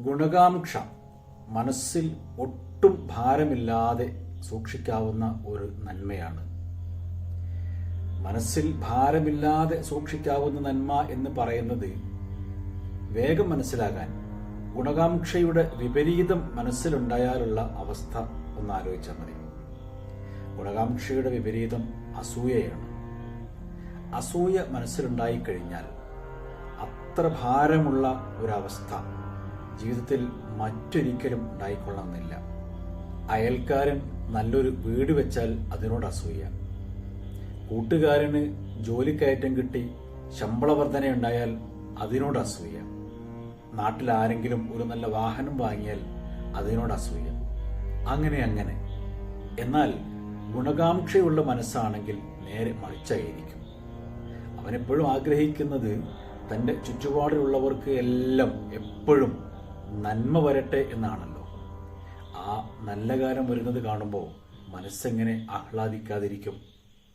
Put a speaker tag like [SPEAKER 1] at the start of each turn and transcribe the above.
[SPEAKER 1] ഗുണകാംക്ഷ മനസ്സിൽ ഒട്ടും ഭാരമില്ലാതെ സൂക്ഷിക്കാവുന്ന ഒരു നന്മയാണ്. മനസ്സിൽ ഭാരമില്ലാതെ സൂക്ഷിക്കാവുന്ന നന്മ എന്ന് പറയുന്നത് വേഗം മനസ്സിലാകാൻ ഗുണകാംക്ഷയുടെ വിപരീതം മനസ്സിലുണ്ടായാലുള്ള അവസ്ഥ ഒന്ന് ആലോചിച്ചാൽ മതി. ഗുണകാംക്ഷയുടെ വിപരീതം അസൂയയാണ്. അസൂയ മനസ്സിലുണ്ടായിക്കഴിഞ്ഞാൽ അത്ര ഭാരമുള്ള ഒരവസ്ഥ ജീവിതത്തിൽ മറ്റൊരിക്കലും ഉണ്ടായിക്കൊള്ളണമെന്നില്ല അയൽക്കാരൻ നല്ലൊരു വീട് വെച്ചാൽ അതിനോട് അസൂയ. കൂട്ടുകാരന് ജോലിക്കയറ്റം കിട്ടി ശമ്പള വർധനയുണ്ടായാൽ അതിനോട് അസൂയ. നാട്ടിൽ ആരെങ്കിലും ഒരു നല്ല വാഹനം വാങ്ങിയാൽ അതിനോട് അസൂയ. അങ്ങനെ അങ്ങനെ. എന്നാൽ ഗുണകാംക്ഷയുള്ള മനസ്സാണെങ്കിൽ നേരെ മറിച്ചായിരിക്കും. അവനെപ്പോഴും ആഗ്രഹിക്കുന്നത് തന്റെ ചുറ്റുപാടിലുള്ളവർക്ക് എല്ലാം എപ്പോഴും നന്മ വരട്ടെ എന്നാണല്ലോ. ആ നല്ല കാലം വരുന്നത് കാണുമ്പോൾ മനസ്സെങ്ങനെ ആഹ്ലാദിക്കാതിരിക്കും?